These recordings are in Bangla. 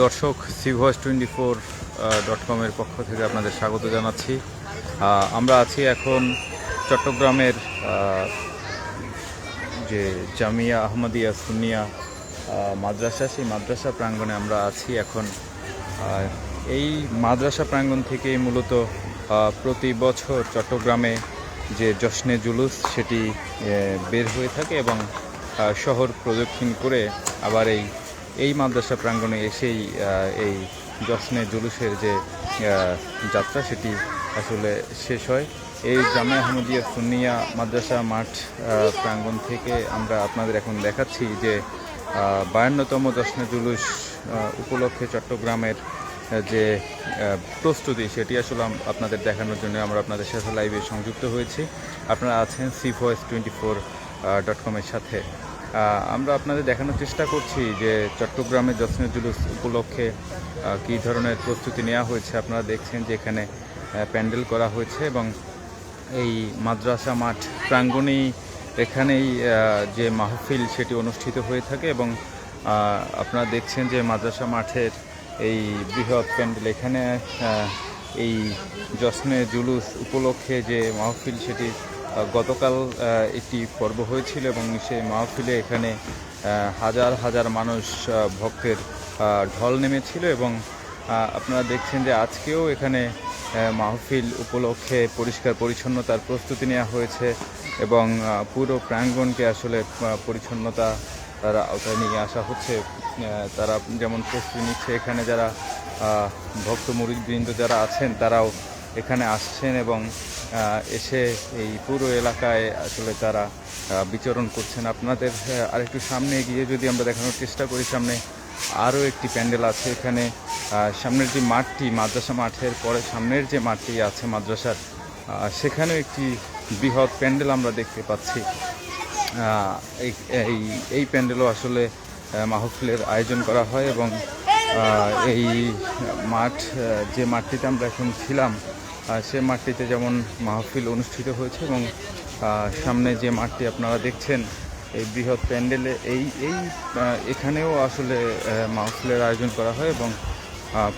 দর্শক C Voice twenty four dot কমের পক্ষ থেকে আপনাদের স্বাগত জানাচ্ছি। আমরা আছি এখন চট্টগ্রামের যে জামিয়া আহমদিয়া সুনিয়া মাদ্রাসা, সেই মাদ্রাসা প্রাঙ্গণে আমরা আছি এখন। এই মাদ্রাসা প্রাঙ্গণ থেকেই মূলত প্রতি বছর চট্টগ্রামে যে জশ্নে জুলুস, সেটি বের হয়ে থাকে এবং শহর প্রদক্ষিণ করে আবার এই এই মাদ্রাসা প্রাঙ্গণে এসেই এই জশ্নে জুলুসের যে যাত্রা সেটি আসলে শেষ হয়। এই জামে আহমদিয়া সুন্নিয়া মাদ্রাসা মাঠ প্রাঙ্গণ থেকে আমরা আপনাদের এখন দেখাচ্ছি যে বায়ান্নতম জশ্নে জুলুস উপলক্ষে চট্টগ্রামের যে প্রস্তুতি সেটি আসলে আপনাদের দেখানোর জন্য আমরা আপনাদের সাথে লাইভে সংযুক্ত হয়েছি। আপনারা আছেন C Voice twenty four dot কমের সাথে। আমরা আপনাদের দেখানোর চেষ্টা করছি যে চট্টগ্রামের জশ্নে জুলুস উপলক্ষে কী ধরনের প্রস্তুতি নেওয়া হয়েছে। আপনারা দেখছেন যে এখানে প্যান্ডেল করা হয়েছে এবং এই মাদ্রাসা মাঠ প্রাঙ্গণেই এখানেই যে মাহফিল সেটি অনুষ্ঠিত হয়ে থাকে এবং আপনারা দেখছেন যে মাদ্রাসা মাঠের এই বৃহৎ প্যান্ডেল এখানে এই জশ্নে জুলুস উপলক্ষে যে মাহফিল সেটি গতকাল একটি পর্ব হয়েছিল এবং সেই মাহফিলে এখানে হাজার হাজার মানুষ ভক্তের ঢল নেমেছিল এবং আপনারা দেখছেন যে আজকেও এখানে মাহফিল উপলক্ষে পরিষ্কার পরিচ্ছন্নতার প্রস্তুতি নেওয়া হয়েছে এবং পুরো প্রাঙ্গণকে আসলে পরিচ্ছন্নতা তারা আওতায় নিয়ে আসা হচ্ছে। তারা যেমন প্রস্তুতি নিচ্ছে, এখানে যারা ভক্ত মুরিদবৃন্দ যারা আছেন, তারাও এখানে আসছেন এবং এসে এই পুরো এলাকায় আসলে তারা বিচরণ করছেন। আপনাদের আরেকটু সামনে গিয়ে যদি আমরা দেখানোর চেষ্টা করি, সামনে আরও একটি প্যান্ডেল আছে এখানে। সামনের যে মাঠটি, মাদ্রাসা মাঠের পরে সামনের যে মাঠটি আছে মাদ্রাসার সেখানেও একটি বৃহৎ প্যান্ডেল আমরা দেখতে পাচ্ছি। এই, এই- প্যান্ডেলও আসলে মাহফিলের আয়োজন করা হয় এবং এই মাঠ যে মাঠটিতে আমরা এখন ছিলাম সে মাঠটিতে যেমন মাহফিল অনুষ্ঠিত হয়েছে এবং সামনে যে মাঠটি আপনারা দেখছেন, এই বৃহৎ প্যান্ডেলে এই এই এখানেও আসলে মাহফিলের আয়োজন করা হয় এবং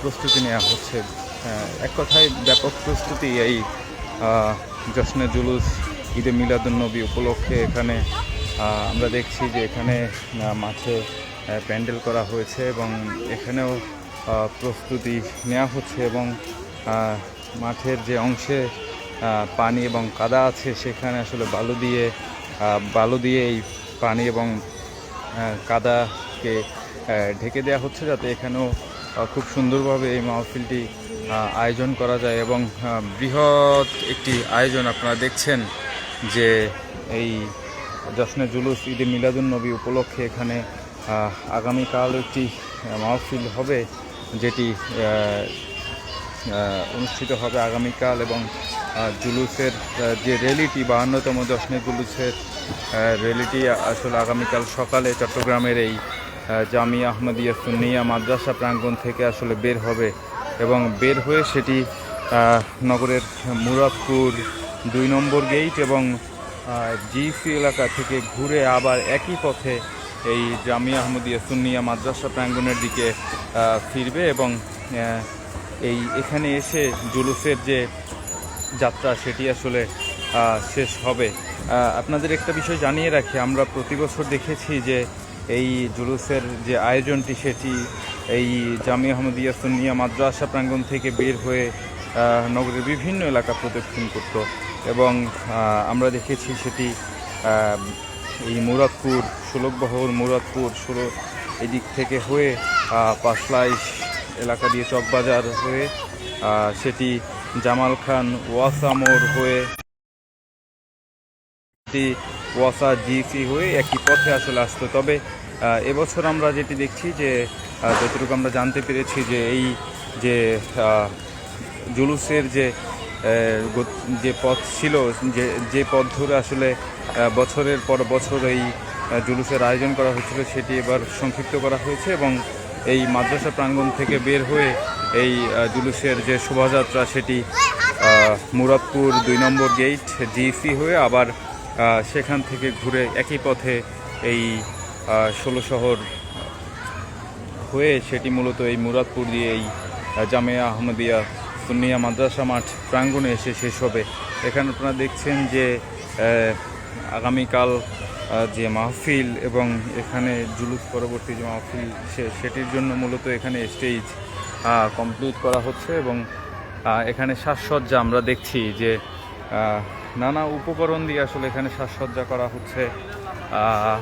প্রস্তুতি নেওয়া হচ্ছে। এক কথায় ব্যাপক প্রস্তুতি এই জশ্নে জুলুস, ঈদে মিলাদুন্নবী উপলক্ষে এখানে আমরা দেখছি যে এখানে মাঠে প্যান্ডেল করা হয়েছে এবং এখানেও প্রস্তুতি নেওয়া হচ্ছে এবং মাঠের যে অংশে পানি এবং কাদা আছে, সেখানে আসলে বালু দিয়ে বালু দিয়ে এই পানি এবং কাদাকে ঢেকে দেওয়া হচ্ছে যাতে এখানেও খুব সুন্দরভাবে এই মাহফিলটি আয়োজন করা যায় এবং বৃহৎ একটি আয়োজন আপনারা দেখছেন যে এই জশ্নে জুলুস, ঈদে মিলাদুন নবী উপলক্ষে এখানে আগামীকাল একটি মাহফিল হবে, যেটি অনুষ্ঠিত হবে আগামীকাল এবং জুলুসের যে র্যালিটি বাহান্নতম জশ্নে জুলুসের আহ, র্যালিটি আসলে আগামীকাল সকালে চট্টগ্রামের এই জামিয়া আহমদিয়া সুন্নিয়া মাদ্রাসা প্রাঙ্গণ থেকে আসলে বের হবে এবং বের হয়ে সেটি নগরের মুরাদপুর দুই নম্বর গেট এবং জিসি এলাকা থেকে ঘুরে আবার একই পথে এই জামিয়া আহমদিয়া সুন্নিয়া মাদ্রাসা প্রাঙ্গণের দিকে ফিরবে এবং এই এখানে এসে জুলুসের যে যাত্রা সেটি আসলে শেষ হবে। আপনাদের একটা বিষয় জানিয়ে রাখি আমরা প্রতি বছর দেখেছি যে এই জুলুসের যে আয়োজনটি সেটি এই জামি আহমদিয়া সুন্নিয়া মাদ্রাসা প্রাঙ্গণ থেকে বের হয়ে নগরের বিভিন্ন এলাকা প্রদক্ষিণ করত। এবং আমরা দেখেছি সেটি এই মুরাদপুর ষোলকবহর মুরাদপুর ষোলো এদিক থেকে হয়ে আহ, পাঁচলাইশ এলাকা দিয়ে চকবাজার হয়ে সেটি জামাল খান ওয়াসামোর হয়ে, সেটি ওয়াসা জিসি হয়ে একই পথে আসলে আসতো। তবে এবছর আমরা যেটি দেখছি যে যতটুকু আমরা জানতে পেরেছি যে এই যে জুলুসের যে যে পথ ছিল, যে যে পথ ধরে আসলে বছরের পর বছর এই জুলুসের আয়োজন করা হয়েছিল, সেটি এবার সংক্ষিপ্ত করা হয়েছে এবং এই মাদ্রাসা প্রাঙ্গণ থেকে বের হয়ে এই জুলুসের যে শোভাযাত্রা সেটি মুরাদপুর দুই নম্বর গেট জিসি হয়ে আবার সেখান থেকে ঘুরে একই পথে এই ষোলো শহর হয়ে সেটি মূলত এই মুরাদপুর দিয়ে এই জামিয়া আহমদিয়া সুন্নিয়া মাদ্রাসা মাঠ প্রাঙ্গণে এসে শেষ হবে। এখানে আপনারা দেখছেন যে আগামীকাল যে মাহফিল এবং এখানে জুলুস পরবর্তী যে মাহফিল সে- সেটির জন্য মূলত এখানে স্টেজ কমপ্লিট করা হচ্ছে এবং এখানে সাজসজ্জা আমরা দেখছি যে নানা উপকরণ দিয়ে আসলে এখানে সাজসজ্জা করা হচ্ছে।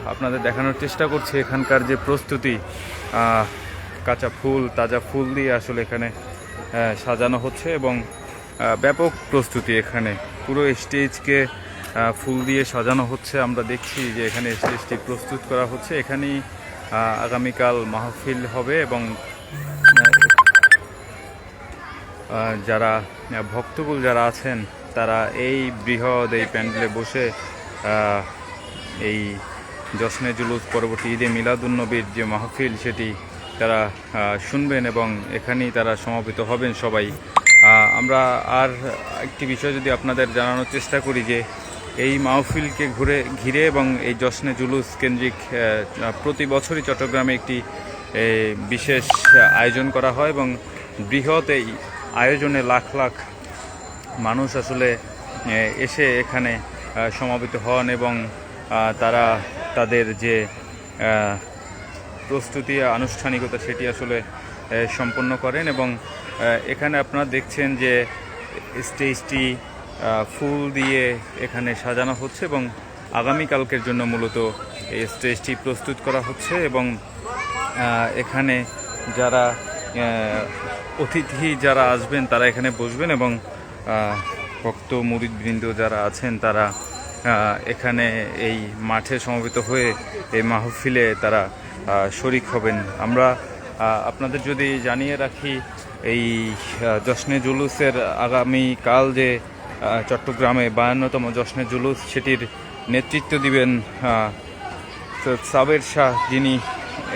আপনাদের দেখানোর চেষ্টা করছি এখানকার যে প্রস্তুতি কাঁচা ফুল, তাজা ফুল দিয়ে আসলে এখানে সাজানো হচ্ছে এবং ব্যাপক প্রস্তুতি এখানে। পুরো স্টেজকে ফুল দিয়ে সাজানো হচ্ছে। আমরা দেখছি যে এখানে স্টেজটি প্রস্তুত করা হচ্ছে। এখানেই আগামীকাল মাহফিল হবে এবং যারা ভক্তকুল যারা আছেন, তারা এই বৃহৎ এই প্যান্ডেলে বসে এই জশ্নে জুলুস পরবর্তী ঈদে মিলাদুন্নবীর যে মাহফিল সেটি তারা শুনবেন এবং এখানেই তারা সমাবেত হবেন সবাই। আমরা আর একটি বিষয় যদি আপনাদের জানানোর চেষ্টা করি যে এই মাহফিলকে ঘুরে, ঘিরে এবং এই জশ্নে জুলুস কেন্দ্রিক প্রতি বছরই চট্টগ্রামে একটি বিশেষ আয়োজন করা হয় এবং বৃহৎ এই আয়োজনে লাখ লাখ মানুষ আসলে এসে এখানে সমাবেত হন এবং তারা তাদের যে প্রস্তুতি, আনুষ্ঠানিকতা সেটি আসলে সম্পন্ন করেন এবং এখানে আপনারা দেখছেন যে, স্টেজটি ফুল দিয়ে এখানে সাজানো হচ্ছে এবং আগামীকালকের জন্য মূলত এই স্টেজটি প্রস্তুত করা হচ্ছে এবং এখানে যারা অতিথি যারা আসবেন তারা এখানে বসবেন এবং ভক্ত মুরিদবৃন্দ যারা আছেন তারা এখানে এই মাঠে সমবেত হয়ে এই মাহফিলে তারা শরিক হবেন। আমরা আপনাদের যদি জানিয়ে রাখি, এই জশ্নে জুলুসের আগামী কাল যে চট্টগ্রামে বায়ান্নতম জশ্নে জুলুস সেটির নেতৃত্ব দিবেন সৈয়দ সাবের শাহ যিনি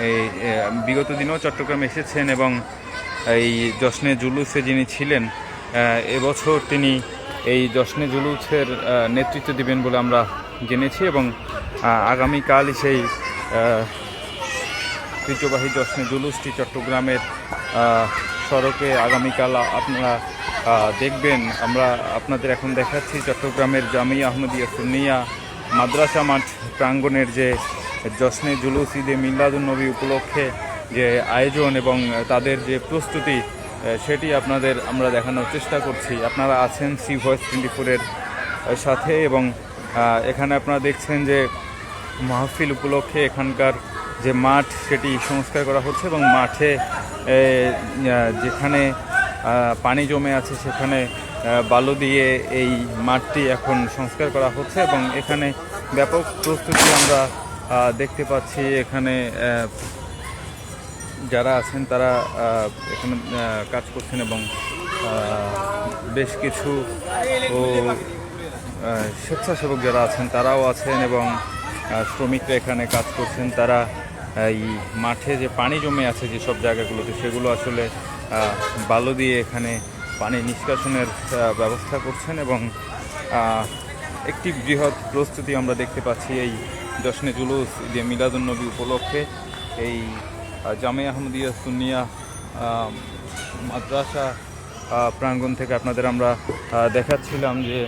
এই বিগত দিনেও চট্টগ্রামে এসেছেন এবং এই জশ্নে জুলুসে যিনি ছিলেন এবছর তিনি এই জশ্নে জুলুসের নেতৃত্ব দিবেন বলে আমরা জেনেছি এবং আগামীকালই সেই ঐতিহ্যবাহী জশ্নে জুলুসটি চট্টগ্রামের সড়কে আগামীকাল আপনারা দেখবেন, আমরা আপনাদের এখন দেখাচ্ছি চট্টগ্রামের জামিয়া আহমদিয়া সুনিয়া মাদ্রাসা মাঠ প্রাঙ্গণের যে জশ্নে জুলুস ঈদে মিল্লাদুন্নবী উপলক্ষে যে আয়োজন এবং তাদের যে প্রস্তুতি সেটি আপনাদের আমরা দেখানোর চেষ্টা করছি। আপনারা আছেন সি ভয়েস টোয়েন্টি ফোরের সাথে এবং এখানে আপনারা দেখছেন যে মাহফিল উপলক্ষে এখানকার যে মাঠ, সেটি সংস্কার করা হচ্ছে এবং মাঠে যেখানে পানি জমে আছে সেখানে বালু দিয়ে এই মাঠটি এখন সংস্কার করা হচ্ছে এবং এখানে ব্যাপক প্রস্তুতি আমরা দেখতে পাচ্ছি এখানে যারা আছেন তারা এখানে কাজ করছেন এবং বেশ কিছু ও স্বেচ্ছাসেবক যারা আছেন তারাও আছেন এবং শ্রমিকরা এখানে কাজ করছেন। তারা এই মাঠে যে পানি জমে আছে যেসব জায়গাগুলোতে, সেগুলো আসলে বালু দিয়ে এখানে পানি নিষ্কাশনের ব্যবস্থা করছেন এবং একটি বৃহৎ প্রস্তুতি আমরা দেখতে পাচ্ছি এই জশ্নে জুলুস ঈদে মিলাদুন্নবী উপলক্ষে। এই জামে আহমদিয়া সুনিয়া মাদ্রাসা প্রাঙ্গণ থেকে আপনাদের আমরা দেখাচ্ছিলাম যে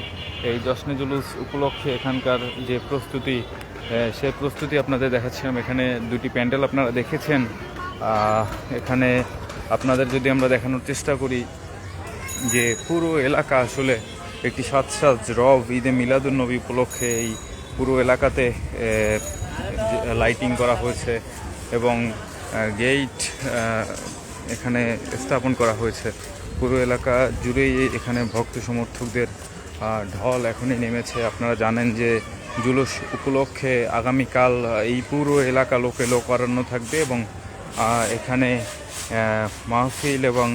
এই জশ্নে জুলুস উপলক্ষে এখানকার যে প্রস্তুতি সে প্রস্তুতি আপনাদের দেখাচ্ছিলাম। এখানে দুটি প্যান্ডেল আপনারা দেখেছেন। এখানে আপনাদের যদি আমরা দেখানোর চেষ্টা করি যে পুরো এলাকা আসলে একটি সাত সাত রব ঈদে মিলাদুন্নবী উপলক্ষে এই পুরো এলাকাতে লাইটিং করা হয়েছে এবং গেট এখানে স্থাপন করা হয়েছে। পুরো এলাকা জুড়েই এখানে ভক্ত সমর্থকদের ঢল এখনই নেমেছে। আপনারা জানেন যে জুলুস উপলক্ষে আগামীকাল এই পুরো এলাকা লোকে লোকারণ্য থাকবে এবং এখানে মাহফিল এবং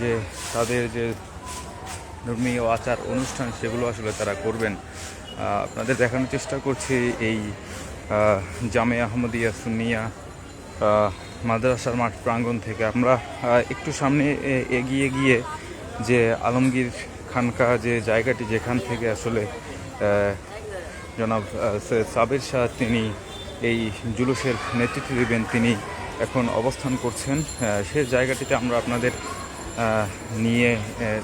যে তাদের যে ধর্মীয় আচার অনুষ্ঠান সেগুলো আসলে তারা করবেন। আপনাদের দেখানোর চেষ্টা করছি এই জামে আহমদিয়া সুনিয়া মাদ্রাসার মাঠ প্রাঙ্গণ থেকে। আমরা একটু সামনে এগিয়ে গিয়ে যে আলমগীর খানকা যে জায়গাটি যেখান থেকে আসলে জনাব সৈয়দ সাবির শাহ তিনি এই জুলুসের নেতৃত্ব দেবেন, তিনি এখন অবস্থান করছেন সে জায়গাটিতে আমরা আপনাদের নিয়ে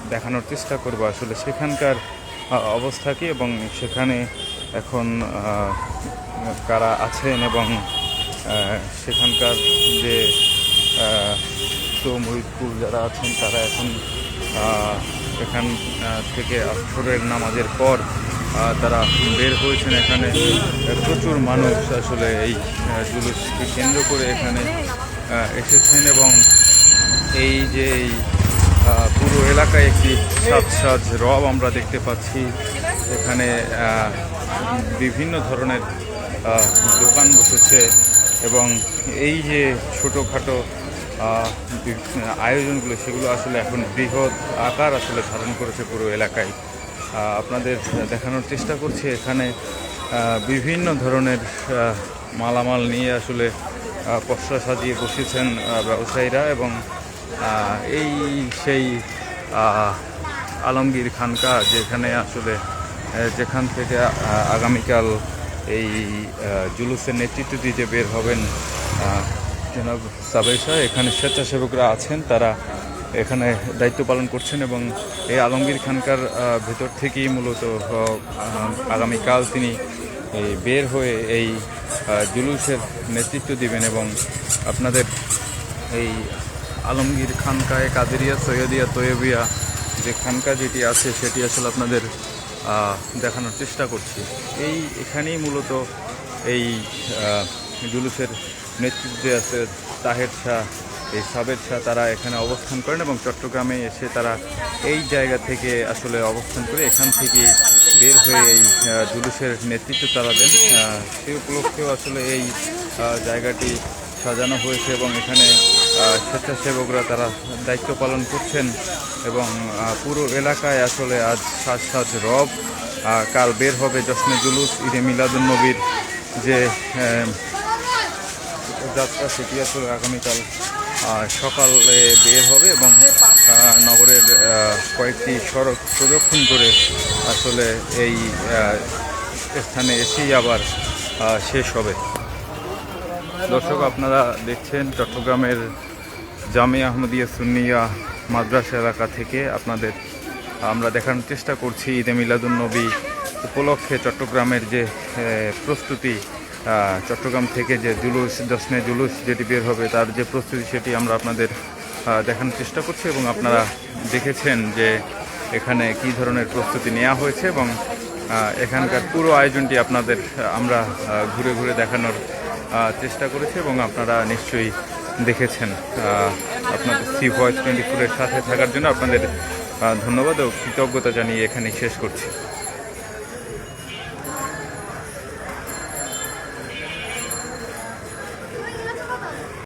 দেখানোর চেষ্টা করব। আসলে সেখানকার অবস্থা কি এবং সেখানে এখন কারা আছেন এবং সেখানকার যে মহিদপুর যারা আছেন তারা এখন এখান থেকে আসরের নামাজের পর তারা বের হয়েছেন এখানে। প্রচুর মানুষ আসলে এই জুলুসকে কেন্দ্র করে এখানে এসেছেন এবং এই যে এই পুরো এলাকায় একটি সাজ সাজ রব আমরা দেখতে পাচ্ছি। এখানে বিভিন্ন ধরনের দোকান বসেছে এবং এই যে ছোটোখাটো আয়োজনগুলো, সেগুলো আসলে এখন বৃহৎ আকার আসলে ধারণ করেছে পুরো এলাকায়। আপনাদের দেখানোর চেষ্টা করছি। এখানে বিভিন্ন ধরনের মালামাল নিয়ে আসলে পসরা সাজিয়ে বসেছেন ব্যবসায়ীরা এবং এই সেই আলমগীর খানকা যেখানে আসলে যেখান থেকে আগামীকাল এই জুলুসের নেতৃত্ব দিতে বের হবেন জনাব সাবেশা এখানে স্বেচ্ছাসেবকরা আছেন, তারা এখানে দায়িত্ব পালন করছেন এবং এই আলমগীর খানকার ভেতর থেকেই মূলত আগামীকাল তিনি বের হয়ে এই জুলুসের নেতৃত্ব দিবেন এবং আপনাদের এই আলমগীর খানকায় কাদেরিয়া, সৈয়দিয়া, তৈয়বিয়া যে খানকা যেটি আছে, সেটি আসলে আপনাদের দেখানোর চেষ্টা করছি। এই এখানেই মূলত এই জুলুসের নেতৃত্বে আছে তাহের শাহ এই সাবের তারা এখানে অবস্থান করেন এবং চট্টগ্রামে এসে তারা এই জায়গা থেকে আসলে অবস্থান করে এখান থেকে বের হয়ে এই জুলুসের নেতৃত্ব তারা দেন। সেই উপলক্ষেও আসলে এই জায়গাটি সাজানো হয়েছে এবং এখানে স্বেচ্ছাসেবকরা তারা দায়িত্ব পালন করছেন এবং পুরো এলাকায় আসলে আজ সাজ সাজ রব কাল বের হবে জশ্নে জুলুস, ঈদে মিলাদুন্নবীর যে যাত্রা সেটি আসলে আগামীকাল সকালে বের হবে এবং নগরের কয়েকটি সড়ক প্রদক্ষিণ করে আসলে এই স্থানে এসেই আবার শেষ হবে। দর্শক, আপনারা দেখছেন চট্টগ্রামের জামিয়া আহমদিয়া সুন্নিয়া মাদ্রাসা এলাকা থেকে আপনাদের, আমরা দেখানোর চেষ্টা করছি ঈদে মিলাদুন্নবী উপলক্ষে চট্টগ্রামের যে প্রস্তুতি চট্টগ্রাম থেকে যে জুলুস দশনে জুলুস যেটি বের হবে, তার যে প্রস্তুতি সেটি আমরা আপনাদের দেখানোর চেষ্টা করছি এবং আপনারা দেখেছেন যে এখানে কী ধরনের প্রস্তুতি নেওয়া হয়েছে এবং এখানকার পুরো আয়োজনটি আপনাদের আমরা ঘুরে ঘুরে দেখানোর চেষ্টা করেছি এবং আপনারা নিশ্চয়ই দেখেছেন। আপনাদের সি ভয়েস টোয়েন্টি ফোরের সাথে থাকার জন্য আপনাদের ধন্যবাদ ও কৃতজ্ঞতা জানিয়ে এখানে শেষ করছি।